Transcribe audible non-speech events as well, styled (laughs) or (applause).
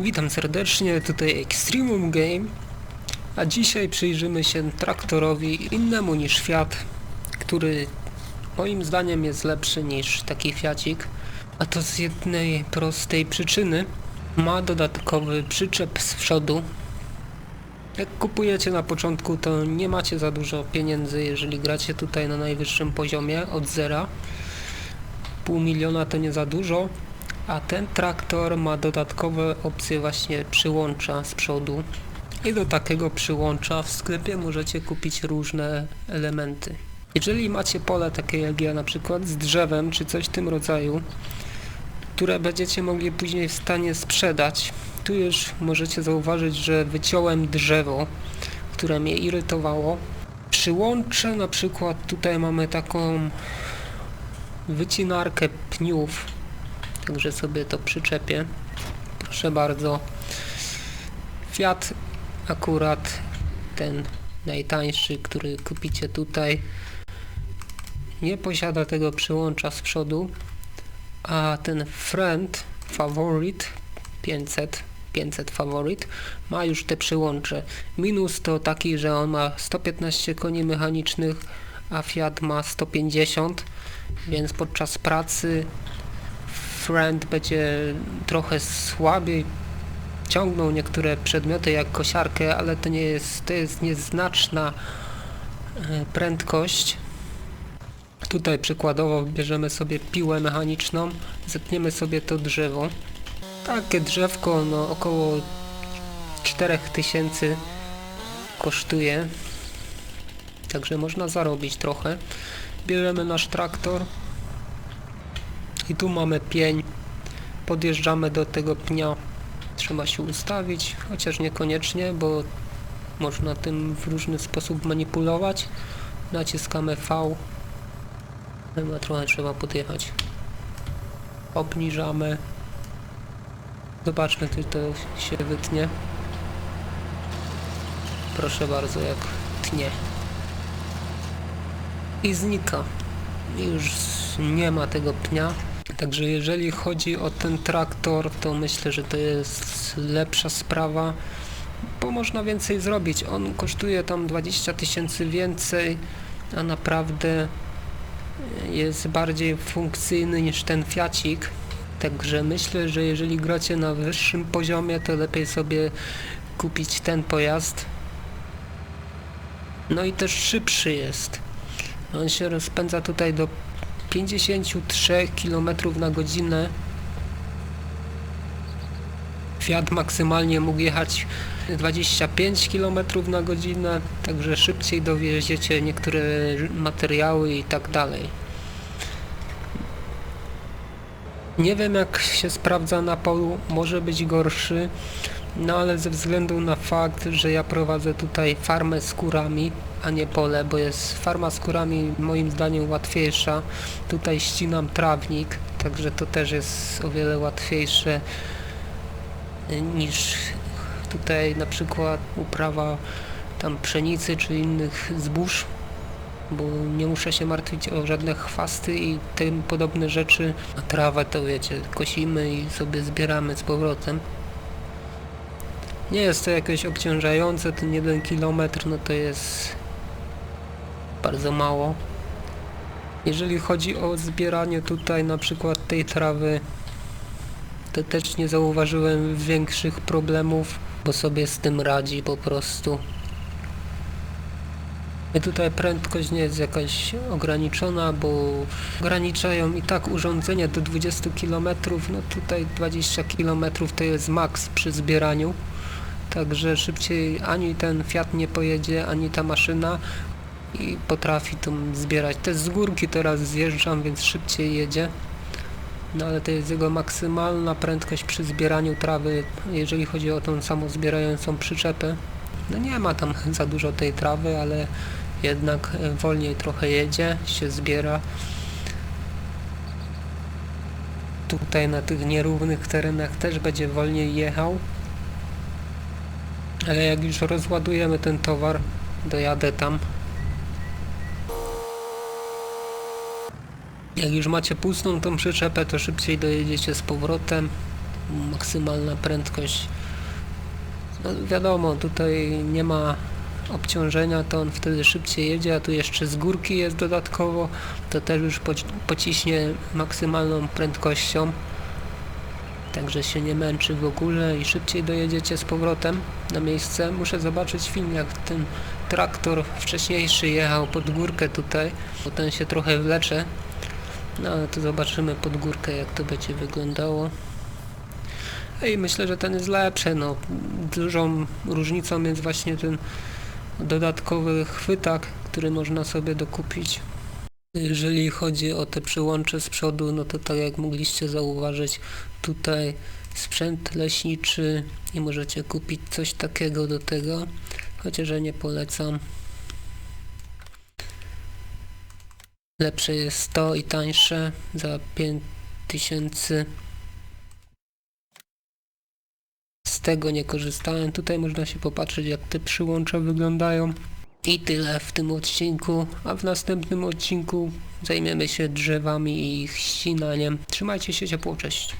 Witam serdecznie, tutaj Extremum Game, a dzisiaj przyjrzymy się traktorowi innemu niż Fiat, który moim zdaniem jest lepszy niż taki Fiacik, a to z jednej prostej przyczyny. Ma dodatkowy przyczep z przodu. Jak kupujecie na początku, to nie macie za dużo pieniędzy, jeżeli gracie tutaj na najwyższym poziomie od zera. Pół miliona to nie za dużo, a ten traktor ma dodatkowe opcje właśnie przyłącza z przodu. I do takiego przyłącza w sklepie możecie kupić różne elementy. Jeżeli macie pole takie jak ja na przykład z drzewem czy coś w tym rodzaju, które będziecie mogli później w stanie sprzedać, tu już możecie zauważyć, że wyciąłem drzewo, które mnie irytowało. Przyłączę na przykład tutaj mamy taką wycinarkę pniów, także sobie to przyczepię. Proszę bardzo. Fiat akurat ten najtańszy, który kupicie tutaj nie posiada tego przyłącza z przodu, a ten Friend Favorite 500 500 Favorit ma już te przyłącze. Minus to taki, że on ma 115 koni mechanicznych, a Fiat ma 150, więc podczas pracy Friend będzie trochę słabiej ciągnął niektóre przedmioty jak kosiarkę, ale to nie jest, to jest nieznaczna e, prędkość. Tutaj przykładowo bierzemy sobie piłę mechaniczną, zetniemy sobie to drzewo. Takie drzewko no około 4000 kosztuje. Także można zarobić trochę. Bierzemy nasz traktor i tu mamy pień. Podjeżdżamy do tego pnia. Trzeba się ustawić, chociaż niekoniecznie, bo można tym w różny sposób manipulować. Naciskamy V. Chyba trochę trzeba podjechać. Obniżamy. Zobaczmy, czy to się wytnie. Proszę bardzo, jak tnie. I znika. Już nie ma tego pnia. Także jeżeli chodzi o ten traktor, to myślę, że to jest lepsza sprawa, bo można więcej zrobić. On kosztuje tam 20 tysięcy więcej, a naprawdę jest bardziej funkcyjny niż ten Fiacik. Także myślę, że jeżeli gracie na wyższym poziomie, to lepiej sobie kupić ten pojazd. No i też szybszy jest. On się rozpędza tutaj do 53 km na godzinę. Fiat maksymalnie mógł jechać 25 km na godzinę, także szybciej dowieziecie niektóre materiały i tak dalej. Nie wiem jak się sprawdza na polu, może być gorszy, no ale ze względu na fakt, że ja prowadzę tutaj farmę z kurami, a nie pole, bo jest farma z kurami moim zdaniem łatwiejsza. Tutaj ścinam trawnik, także to też jest o wiele łatwiejsze y, niż tutaj na przykład uprawa tam pszenicy czy innych zbóż, bo nie muszę się martwić o żadne chwasty i tym podobne rzeczy. A trawę to wiecie, kosimy i sobie zbieramy z powrotem. Nie jest to jakoś obciążające, ten jeden kilometr no to jest bardzo mało. Jeżeli chodzi o zbieranie tutaj na przykład tej trawy, to też nie zauważyłem większych problemów, bo sobie z tym radzi po prostu. I tutaj prędkość nie jest jakaś ograniczona, bo ograniczają i tak urządzenie do 20 km, no tutaj 20 km to jest maks przy zbieraniu. Także szybciej ani ten Fiat nie pojedzie, ani ta maszyna i potrafi tu zbierać. Też z górki teraz zjeżdżam, więc szybciej jedzie. No ale to jest jego maksymalna prędkość przy zbieraniu trawy, jeżeli chodzi o tą samą zbierającą przyczepę. No nie ma tam (laughs) za dużo tej trawy, ale jednak wolniej trochę jedzie, się zbiera. Tutaj na tych nierównych terenach też będzie wolniej jechał. Ale jak już rozładujemy ten towar, dojadę tam. Jak już macie pustą tą przyczepę, to szybciej dojedziecie z powrotem. maksymalna prędkość. No wiadomo, tutaj nie ma obciążenia, to on wtedy szybciej jedzie, a tu jeszcze z górki jest dodatkowo, to też już poci- pociśnie maksymalną prędkością. Także się nie męczy w ogóle i szybciej dojedziecie z powrotem na miejsce. Muszę zobaczyć film, jak ten traktor wcześniejszy jechał pod górkę tutaj, bo ten się trochę wlecze. No ale to zobaczymy pod górkę, jak to będzie wyglądało. I myślę, że ten jest lepszy. No, dużą różnicą jest właśnie ten dodatkowy chwytak, który można sobie dokupić. Jeżeli chodzi o te przyłącze z przodu, no to tak jak mogliście zauważyć, tutaj sprzęt leśniczy i możecie kupić coś takiego do tego, chociaż ja nie polecam. Lepsze jest to i tańsze za 5000. Z tego nie korzystałem. Tutaj można się popatrzeć jak te przyłącza wyglądają. I tyle w tym odcinku, a w następnym odcinku zajmiemy się drzewami i ich ścinaniem. Trzymajcie się ciepło, cześć.